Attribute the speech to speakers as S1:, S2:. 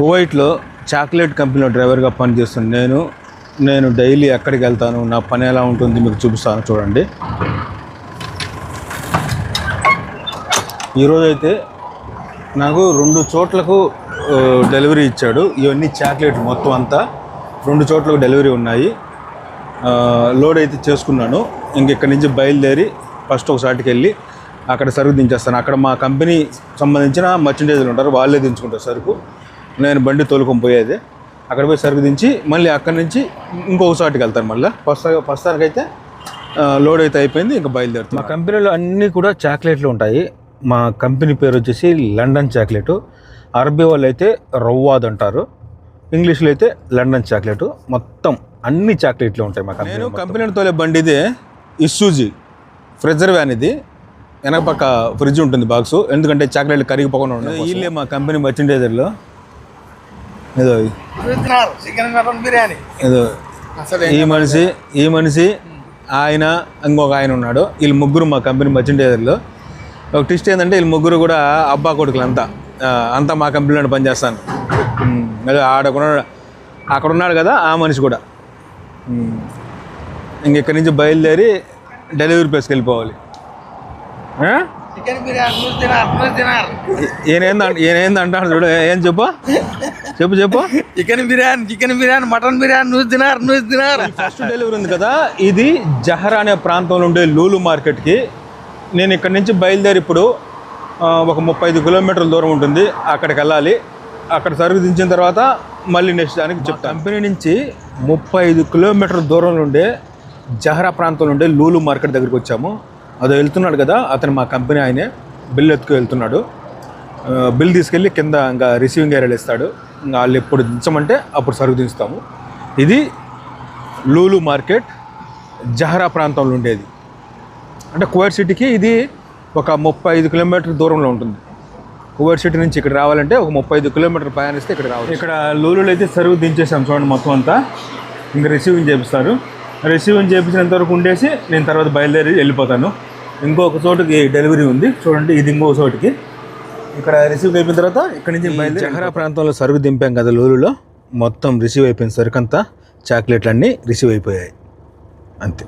S1: కువైట్లో చాక్లెట్ కంపెనీలో డ్రైవర్గా పనిచేస్తున్నాను నేను నేను డైలీ ఎక్కడికి వెళ్తాను నా పని ఎలా ఉంటుంది మీకు చూపిస్తాను చూడండి. ఈరోజైతే నాకు రెండు చోట్లకు డెలివరీ ఇచ్చాడు. ఇవన్నీ చాక్లెట్ మొత్తం అంతా రెండు చోట్లకు డెలివరీ ఉన్నాయి. లోడ్ అయితే చేసుకున్నాను. ఇంక ఇక్కడి నుంచి బయలుదేరి ఫస్ట్ ఒకసారికి వెళ్ళి అక్కడ సరుకు దించేస్తాను. అక్కడ మా కంపెనీ సంబంధించిన మర్చెంటైజర్లు ఉంటారు వాళ్ళే దించుకుంటారు సరుకు. నేను బండి తోలుకొని పోయేది. అక్కడ పోయి సరుకు దించి మళ్ళీ అక్కడి నుంచి ఇంకొక వెళ్తాను మళ్ళీ. ఫస్ట్ ఫస్ట్ అయితే లోడ్ అయితే అయిపోయింది ఇంకా బయలుదేరుతాం మా కంపెనీలో అన్నీ కూడా చాక్లెట్లు ఉంటాయి. మా కంపెనీ పేరు వచ్చేసి లండన్ చాక్లెట్. అరబీ వాళ్ళు అయితే రవ్వాద్ అంటారు. ఇంగ్లీష్లో అయితే లండన్ చాక్లెట్. మొత్తం అన్ని చాక్లెట్లు ఉంటాయి మా నేను కంపెనీ తోలే బండి ఇదే ఇస్సూజీ ఫ్రెజర్ వ్యాన్ ఇది. వెనక పక్క ఫ్రిడ్జ్ ఉంటుంది బాక్స్. ఎందుకంటే చాక్లెట్లు కరిగిపోకుండా ఉంటాయి వీళ్ళే మా కంపెనీ మర్చెంటైజర్లో ఏదో
S2: చూస్తున్నారు చికెన్ మటన్ బిర్యానీ.
S1: ఏదో ఈ మనిషి ఈ మనిషి ఆయన ఇంకొక ఆయన ఉన్నాడు. వీళ్ళు ముగ్గురు మా కంపెనీ మర్చెంటైజర్లు ఒక ట్విస్ట్ ఏంటంటే వీళ్ళు ముగ్గురు కూడా అబ్బా కొడుకులు అంతా అంతా మా కంపెనీలో పనిచేస్తాను. అదే ఆడ ఉన్నాడు అక్కడ ఉన్నాడు కదా ఆ మనిషి కూడా. ఇంక ఇక్కడి నుంచి బయలుదేరి డెలివరీ ప్లేస్కి వెళ్ళిపోవాలి. ఆ?
S2: చికెన్ బిర్యానీ నువ్వు తినారు నువ్వు తినారు
S1: ఈయనేంద ఈయనేంది అంటాడు చూడు ఏం చెప్పు? చెప్పు చెప్పు.
S2: Chicken biryani chicken biryani mutton biryani నువ్వు తినారు నువ్వు తినారు.
S1: ఫస్ట్ డెలివరీ ఉంది కదా ఇది జహరా అనే ప్రాంతంలో ఉండే లూలు మార్కెట్కి. నేను ఇక్కడి నుంచి బయలుదేరి ఇప్పుడు ఆ, ఒక ముప్పై ఐదు కిలోమీటర్ల దూరం ఉంటుంది అక్కడికి వెళ్ళాలి. అక్కడ సరుకు దించిన తర్వాత మళ్ళీ నెక్స్ట్ దానికి చెప్తాను. కంపెనీ నుంచి ముప్పై ఐదు కిలోమీటర్ల దూరంలో ఉండే జహరా ప్రాంతంలో ఉండే లూలు మార్కెట్ దగ్గరికి వచ్చాము. అదో వెళ్తున్నాడు కదా అతను మా కంపెనీ ఆయనే. బిల్ ఎత్తుకు వెళ్తున్నాడు. బిల్ తీసుకెళ్ళి కింద ఇంకా రిసీవింగ్ ఏరియాలో ఇస్తాడు. వాళ్ళు ఎప్పుడు దించమంటే అప్పుడు సరుకు దించుతాము. ఇది లూలు మార్కెట్ జహరా ప్రాంతంలో ఉండేది. అంటే కువైట్ సిటీకి ఇది ఒక ముప్పై ఐదు కిలోమీటర్ దూరంలో ఉంటుంది. కువైట్ సిటీ నుంచి ఇక్కడ రావాలంటే ఒక ముప్పై ఐదు కిలోమీటర్ ప్రయాణిస్తే ఇక్కడ రావాలి ఇక్కడ లూలులో అయితే సరుకు దించేసాం చూడండి మొత్తం అంతా. ఇంకా రిసీవింగ్ చేపిస్తారు. రిసీవింగ్ చేపించినంత వరకు ఉండేసి నేను తర్వాత బయలుదేరి వెళ్ళిపోతాను. ఇంకొక చోటుకి డెలివరీ ఉంది. చూడండి ఇది ఇంకొక చోటుకి. ఇక్కడ రిసీవ్ అయిపోయిన తర్వాత ఇక్కడ నుంచి జహరా ప్రాంతంలో సరుకు దింపాం కదా లూలులో. మొత్తం రిసీవ్ అయిపోయిన సరుకు అంతా చాక్లెట్లు అన్నీ రిసీవ్ అయిపోయాయి. అంతే.